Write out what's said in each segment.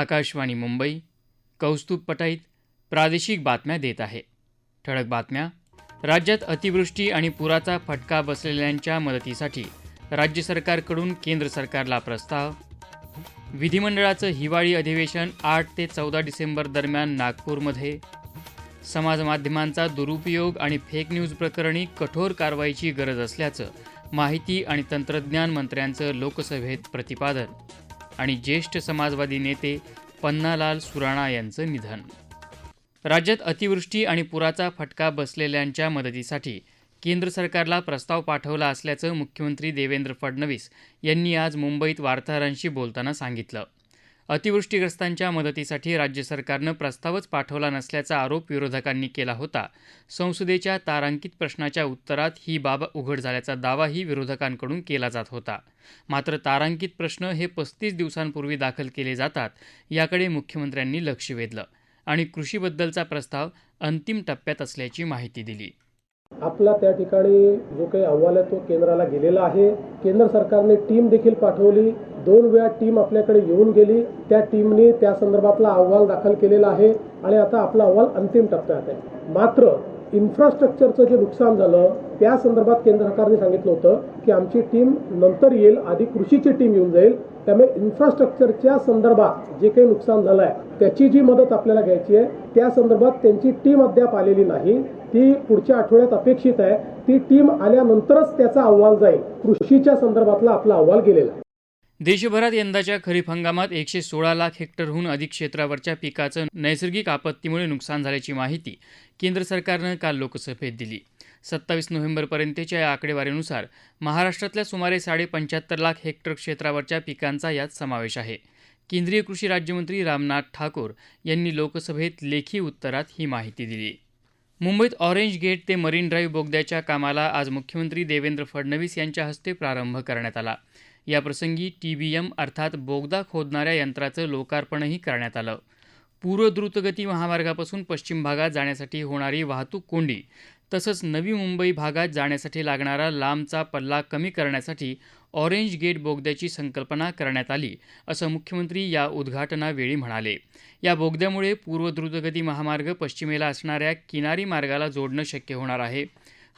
आकाशवाणी मुंबई कौस्तुभ पटाईत प्रादेशिक बातम्या देत आहे. ठळक बातम्या राज्यात अतिवृष्टी आणि पुराचा फटका बसलेल्यांच्या मदतीसाठी राज्य सरकारकडून केंद्र सरकारला प्रस्ताव. विधिमंडळाचं हिवाळी अधिवेशन आठ ते चौदा डिसेंबर दरम्यान नागपूरमध्ये. समाजमाध्यमांचा दुरुपयोग आणि फेक न्यूज प्रकरणी कठोर कारवाईची गरज असल्याचं माहिती आणि तंत्रज्ञान मंत्र्यांचं लोकसभेत प्रतिपादन. आणि ज्येष्ठ समाजवादी नेते पन्नालाल सुराणा यांचं निधन. राज्यात अतिवृष्टी आणि पुराचा फटका बसलेल्यांच्या मदतीसाठी केंद्र सरकारला प्रस्ताव पाठवला असल्याचं मुख्यमंत्री देवेंद्र फडणवीस यांनी आज मुंबईत वार्ताहरांशी बोलताना सांगितलं. अतिवृष्टीग्रस्तांच्या मदतीसाठी राज्य सरकारनं प्रस्तावच पाठवला नसल्याचा आरोप विरोधकांनी केला होता. संसदेच्या तारांकित प्रश्नाच्या उत्तरात ही बाब उघड झाल्याचा दावाही विरोधकांकडून केला जात होता. मात्र तारांकित प्रश्न हे पस्तीस दिवसांपूर्वी दाखल केले जातात याकडे मुख्यमंत्र्यांनी लक्ष वेधलं आणि कृषीबद्दलचा प्रस्ताव अंतिम टप्प्यात असल्याची माहिती दिली. आपला त्या ठिकाणी जो काही अहवाल आहे तो केंद्राला गेलेला आहे. केंद्र सरकारने टीम देखील पाठवली. दोन वेळा टीम आपल्याकडे येऊन गेली. त्या टीमने त्या संदर्भातला अहवाल दाखल केलेला आहे. आणि आता आपला अहवाल अंतिम टप्प्यात आहे. मात्र इन्फ्रास्ट्रक्चरचं जे नुकसान झालं त्या संदर्भात केंद्र सरकारने सांगितलं होतं की आमची टीम नंतर येईल. आधी कृषीची टीम येऊन जाईल. त्यामुळे इन्फ्रास्ट्रक्चरच्या संदर्भात जे काही नुकसान झालं आहे त्याची जी मदत आपल्याला घ्यायची आहे त्या संदर्भात त्यांची टीम अद्याप आलेली नाही. ती पुढच्या आठवड्यात अपेक्षित आहे. ती टीम आल्यानंतरच त्याचा अहवाल जाईल. कृषीच्या संदर्भातला आपला अहवाल गेलेला आहे. देशभरात यंदाच्या खरीप हंगामात एकशे सोळा लाख हेक्टरहून अधिक क्षेत्रावरच्या पिकाचं नैसर्गिक आपत्तीमुळे नुकसान झाल्याची माहिती केंद्र सरकारनं काल लोकसभेत दिली. सत्तावीस नोव्हेंबरपर्यंतच्या या आकडेवारीनुसार महाराष्ट्रातल्या सुमारे साडेपंच्याहत्तर लाख हेक्टर क्षेत्रावरच्या पिकांचा यात समावेश आहे. केंद्रीय कृषी राज्यमंत्री रामनाथ ठाकूर यांनी लोकसभेत लेखी उत्तरात ही माहिती दिली. मुंबईत ऑरेंज गेट ते मरीन ड्राईव्ह बोगद्याच्या कामाला आज मुख्यमंत्री देवेंद्र फडणवीस यांच्या हस्ते प्रारंभ करण्यात आला. याप्रसंगी टी बी एम अर्थात बोगदा खोदणाऱ्या यंत्राचं लोकार्पणही करण्यात आलं. पूर्व द्रुतगती महामार्गापासून पश्चिम भागात जाण्यासाठी होणारी वाहतूक कोंडी तसंच नवी मुंबई भागात जाण्यासाठी लागणारा लांबचा पल्ला कमी करण्यासाठी ऑरेंज गेट बोगद्याची संकल्पना करण्यात आली असं मुख्यमंत्री या उद्घाटनावेळी म्हणाले. या बोगद्यामुळे पूर्व द्रुतगती महामार्ग पश्चिमेला असणाऱ्या किनारी मार्गाला जोडणं शक्य होणार आहे.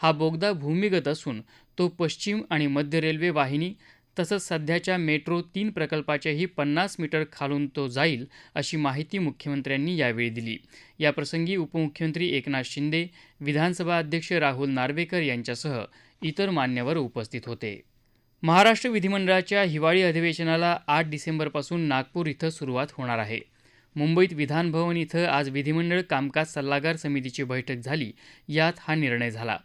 हा बोगदा भूमिगत असून तो पश्चिम आणि मध्य रेल्वे वाहिनी तसंच सध्याच्या मेट्रो तीन प्रकल्पाच्याही पन्नास मीटर खालून तो जाईल अशी माहिती मुख्यमंत्र्यांनी यावेळी दिली. याप्रसंगी उपमुख्यमंत्री एकनाथ शिंदे विधानसभा अध्यक्ष राहुल नार्वेकर यांच्यासह इतर मान्यवर उपस्थित होते. महाराष्ट्र विधिमंडळाच्या हिवाळी अधिवेशनाला आठ डिसेंबरपासून नागपूर इथं सुरुवात होणार आहे. मुंबईत विधानभवन इथं आज विधिमंडळ कामकाज सल्लागार समितीची बैठक झाली यात हा निर्णय झाला.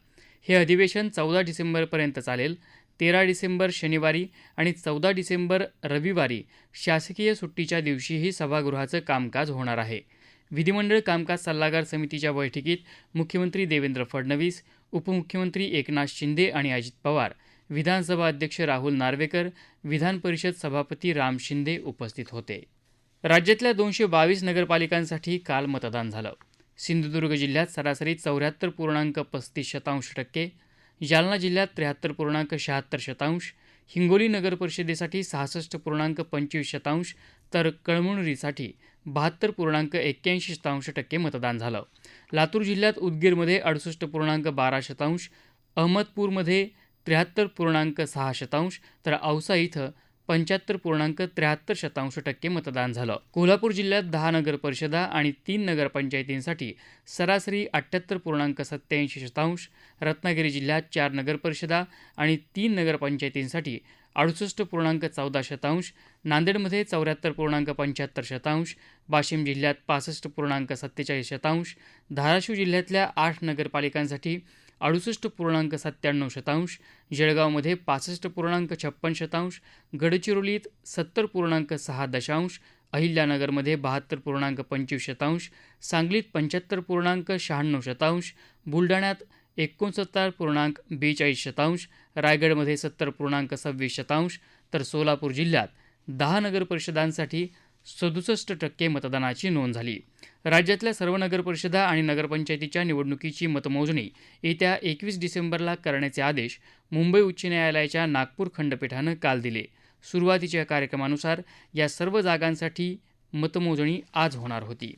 हे अधिवेशन चौदा डिसेंबरपर्यंत चालेल तेरा डिसेंबर शनिवारी आणि चौदा डिसेंबर रविवारी शासकीय सुट्टीच्या दिवशीही सभागृहाचं कामकाज होणार आहे. विधिमंडळ कामकाज सल्लागार समितीच्या बैठकीत मुख्यमंत्री देवेंद्र फडणवीस उपमुख्यमंत्री एकनाथ शिंदे आणि अजित पवार विधानसभा अध्यक्ष राहुल नार्वेकर विधान परिषद सभापती राम शिंदे उपस्थित होते. राज्यातल्या दोनशे बावीस नगरपालिकांसाठी काल मतदान झालं. सिंधुदुर्ग जिल्ह्यात सरासरी चौऱ्याहत्तर पूर्णांक पस्तीस शतांश टक्के जालना जिल्ह्यात त्र्याहत्तर पूर्णांक शहात्तर शतांश हिंगोली नगर परिषदेसाठी सहासष्ट पूर्णांक पंचवीस शतांश तर कळमनुरीसाठी बहात्तर पूर्णांक एक्क्याऐंशी शतांश टक्के मतदान झालं. लातूर जिल्ह्यात उदगीरमध्ये अडुसष्ट पूर्णांक बारा शतांश अहमदपूरमध्ये त्र्याहत्तर पूर्णांक सहा शतांश तर औसा इथं पंच्याहत्तर पूर्णांक त्र्याहत्तर शतांश टक्के मतदान झालं. कोल्हापूर जिल्ह्यात दहा नगर परिषदा आणि तीन नगरपंचायतींसाठी सरासरी अठ्ठ्याहत्तर पूर्णांक सत्याऐंशी शतांश रत्नागिरी जिल्ह्यात चार नगरपरिषदा आणि तीन नगरपंचायतींसाठी अडुसष्ट पूर्णांक चौदा शतांश नांदेडमध्ये चौऱ्याहत्तर पूर्णांक पंच्याहत्तर शतांश वाशिम जिल्ह्यात पासष्ट पूर्णांक सत्तेचाळीस शतांश धाराशिव जिल्ह्यातल्या आठ नगरपालिकांसाठी अडुसष्ट पूर्णांक सत्त्याण्णव शतांश जळगावमध्ये पासष्ट पूर्णांक छप्पन शतांश गडचिरोलीत सत्तर पूर्णांक सहा दशांश अहिल्यानगरमध्ये बहात्तर पूर्णांक पंचवीस शतांश सांगलीत पंच्याहत्तर पूर्णांक शहाण्णव शतांश बुलढाण्यात एकोणसत्तर पूर्णांक बेचाळीस शतांश रायगडमध्ये सत्तर पूर्णांक सव्वीस शतांश तर सोलापूर जिल्ह्यात दहा नगर परिषदांसाठी सदुसष्ट टक्के मतदानाची नोंद झाली. राज्यातल्या सर्व नगरपरिषदा आणि नगरपंचायतीच्या निवडणुकीची मतमोजणी येत्या एकवीस डिसेंबरला करण्याचे आदेश मुंबई उच्च न्यायालयाच्या नागपूर खंडपीठानं काल दिले. सुरुवातीच्या कार्यक्रमानुसार या सर्व जागांसाठी मतमोजणी आज होणार होती.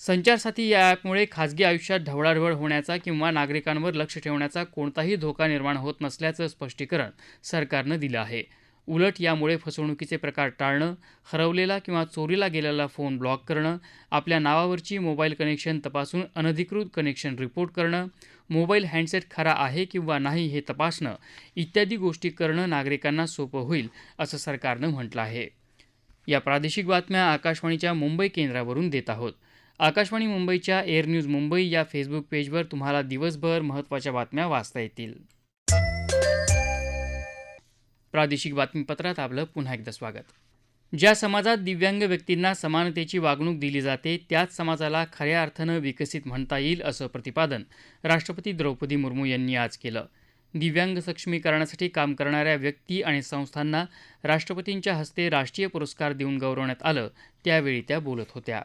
संचारसाथी या ॲपमुळे खाजगी आयुष्यात ढवळाढवळ होण्याचा किंवा नागरिकांवर लक्ष ठेवण्याचा कोणताही धोका निर्माण होत नसल्याचं स्पष्टीकरण सरकारनं दिलं आहे. उलट यामुळे फसवणुकीचे प्रकार टाळणं हरवलेला किंवा चोरीला गेलेला फोन ब्लॉक करणं आपल्या नावावरची मोबाईल कनेक्शन तपासून अनधिकृत कनेक्शन रिपोर्ट करणं मोबाईल हँडसेट खरा आहे किंवा नाही हे तपासणं इत्यादी गोष्टी करणं नागरिकांना सोपं होईल असं सरकारनं म्हटलं आहे. या प्रादेशिक बातम्या आकाशवाणीच्या मुंबई केंद्रावरून देत आहोत. आकाशवाणी मुंबईच्या एअर न्यूज मुंबई या फेसबुक पेजवर तुम्हाला दिवसभर महत्त्वाच्या बातम्या वाचता येतील. प्रादेशिक बातमीपत्रात आपलं पुन्हा एकदा स्वागत. ज्या समाजात दिव्यांग व्यक्तींना समानतेची वागणूक दिली जाते त्याच समाजाला खऱ्या अर्थानं विकसित म्हणता येईल असं प्रतिपादन राष्ट्रपती द्रौपदी मुर्मू यांनी आज केलं. दिव्यांग सक्षमीकरणासाठी काम करणाऱ्या व्यक्ती आणि संस्थांना राष्ट्रपतींच्या हस्ते राष्ट्रीय पुरस्कार देऊन गौरवण्यात आलं त्यावेळी त्या बोलत होत्या.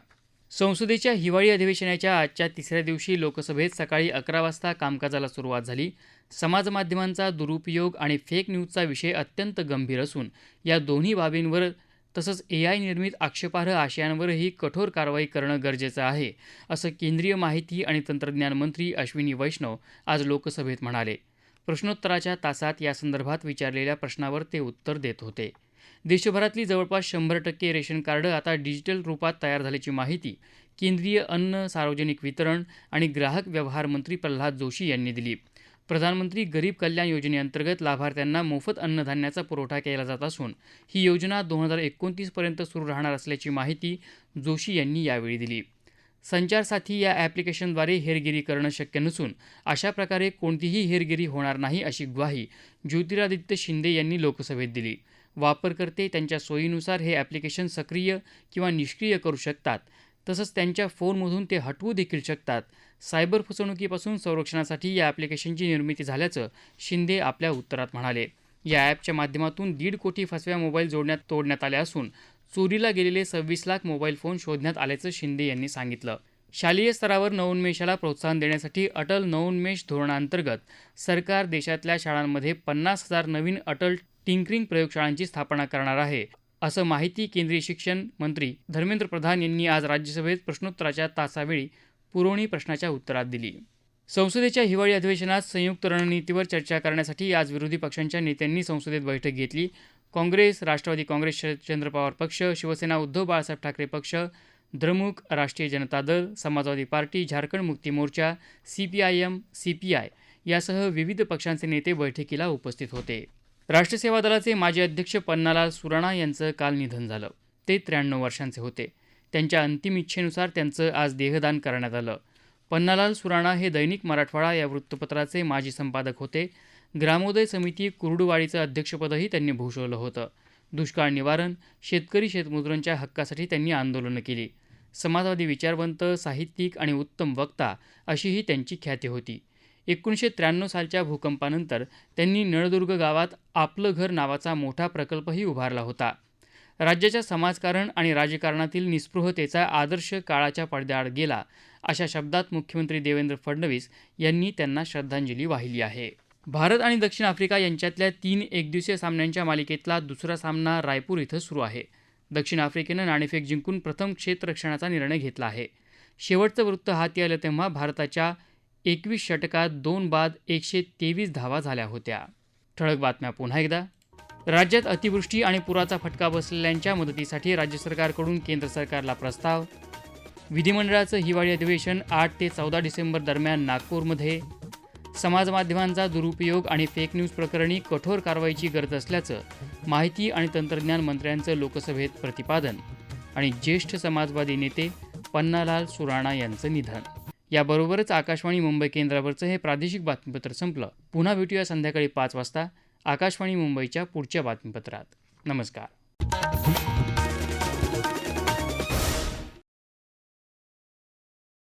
संसदेच्या हिवाळी अधिवेशनाच्या आजच्या तिसऱ्या दिवशी लोकसभेत सकाळी अकरा वाजता कामकाजाला सुरुवात झाली. समाजमाध्यमांचा दुरुपयोग आणि फेक न्यूजचा विषय अत्यंत गंभीर असून या दोन्ही बाबींवर तसंच ए आय निर्मित आक्षेपार्ह आशयांवरही कठोर कारवाई करणं गरजेचं आहे असं केंद्रीय माहिती आणि तंत्रज्ञान मंत्री अश्विनी वैष्णव आज लोकसभेत म्हणाले. प्रश्नोत्तराच्या तासात यासंदर्भात विचारलेल्या प्रश्नावर ते उत्तर देत होते. देशभरातली जवळपास शंभर टक्के रेशन कार्ड आता डिजिटल रूपात तयार झाल्याची माहिती केंद्रीय अन्न सार्वजनिक वितरण आणि ग्राहक व्यवहार मंत्री प्रल्हाद जोशी यांनी दिली. प्रधानमंत्री गरीब कल्याण योजनेअंतर्गत लाभार्थ्यांना मोफत अन्नधान्याचा पुरवठा केला जात असून ही योजना दोन हजार एकोणतीसपर्यंत सुरू राहणार असल्याची माहिती जोशी यांनी यावेळी दिली. संचारसाथी या ॲप्लिकेशनद्वारे हेरगिरी करणं शक्य नसून अशा प्रकारे कोणतीही हेरगिरी होणार नाही अशी ग्वाही ज्योतिरादित्य शिंदे यांनी लोकसभेत दिली. वापरकर्ते त्यांच्या सोयीनुसार हे ॲप्लिकेशन सक्रिय किंवा निष्क्रिय करू शकतात. तसंच त्यांच्या फोनमधून ते हटवू देखील शकतात. सायबर फसवणुकीपासून संरक्षणासाठी या ॲप्लिकेशनची निर्मिती झाल्याचं शिंदे आपल्या उत्तरात म्हणाले. या ॲपच्या माध्यमातून दीड कोटी फसव्या मोबाईल जोडण्यात तोडण्यात आल्या असून चोरीला गेलेले सव्वीस लाख मोबाईल फोन शोधण्यात आल्याचं शिंदे यांनी सांगितलं. शालेय स्तरावर नवोन्मेषाला प्रोत्साहन देण्यासाठी अटल नवोन्मेष धोरणाअंतर्गत सरकार देशातल्या शाळांमध्ये पन्नास हजार नवीन अटल टिंकरिंग प्रयोगशाळांची स्थापना करणार आहे असं माहिती केंद्रीय शिक्षण मंत्री धर्मेंद्र प्रधान यांनी आज राज्यसभेत प्रश्नोत्तराच्या तासावेळी पुरवणी प्रश्नाच्या उत्तरात दिली. संसदेच्या हिवाळी अधिवेशनात संयुक्त रणनीतीवर चर्चा करण्यासाठी आज विरोधी पक्षांच्या नेत्यांनी संसदेत बैठक घेतली. काँग्रेस राष्ट्रवादी काँग्रेस शरदचंद्र पवार पक्ष शिवसेना उद्धव बाळासाहेब ठाकरे पक्ष द्रमुक राष्ट्रीय Janata Dal Samajwadi party Jharkhand Mukti Morcha C P I M C P I यासह विविध पक्षांचे नेते बैठकीला उपस्थित होते. राष्ट्रसेवा दलाचे माजी अध्यक्ष पन्नालाल सुराणा यांचं काल निधन झालं. ते त्र्याण्णव वर्षांचे होते. त्यांच्या अंतिम इच्छेनुसार त्यांचं आज देहदान करण्यात आलं. पन्नालाल सुराणा हे दैनिक मराठवाडा या वृत्तपत्राचे माजी संपादक होते. ग्रामोदय समिती कुर्डुवाडीचं अध्यक्षपदही त्यांनी भूषवलं होतं. दुष्काळ निवारण शेतकरी शेतमजुरांच्या हक्कासाठी त्यांनी आंदोलनं केली. समाजवादी विचारवंत साहित्यिक आणि उत्तम वक्ता अशीही त्यांची ख्याती होती. एकोणीसशे त्र्याण्णव सालच्या भूकंपानंतर त्यांनी नळदुर्ग गावात आपलं घर नावाचा मोठा प्रकल्पही उभारला होता. राज्याच्या समाजकारण आणि राजकारणातील निस्पृहतेचा आदर्श काळाच्या पडद्याआड गेला अशा शब्दात मुख्यमंत्री देवेंद्र फडणवीस यांनी त्यांना श्रद्धांजली वाहिली आहे. भारत आणि दक्षिण आफ्रिका यांच्यातल्या तीन एकदिवसीय सामन्यांच्या मालिकेतला दुसरा सामना रायपूर इथं सुरू आहे. दक्षिण आफ्रिकेनं नाणेफेक जिंकून प्रथम क्षेत्ररक्षणाचा निर्णय घेतला आहे. शेवटचं वृत्त हाती आलं तेव्हा भारताच्या एकवीस षटकात दोन बाद एकशे तेवीस धावा झाल्या होत्या. ठळक बातम्या पुन्हा एकदा. राज्यात अतिवृष्टी आणि पुराचा फटका बसलेल्यांच्या मदतीसाठी राज्य सरकारकडून केंद्र सरकारला प्रस्ताव. विधिमंडळाचं हिवाळी अधिवेशन आठ ते चौदा डिसेंबर दरम्यान नागपूरमध्ये. समाजमाध्यमांचा दुरुपयोग आणि फेक न्यूज प्रकरणी कठोर कारवाईची गरज असल्याचं माहिती आणि तंत्रज्ञान मंत्र्यांचं लोकसभेत प्रतिपादन आणि ज्येष्ठ समाजवादी नेते पन्नालाल सुराणा यांचं निधन. याबरोबरच आकाशवाणी मुंबई केंद्रावरचं हे प्रादेशिक बातमीपत्र संपलं. पुन्हा भेटूया संध्याकाळी पाच वाजता आकाशवाणी मुंबईच्या पुढच्या बातमीपत्रात. नमस्कार.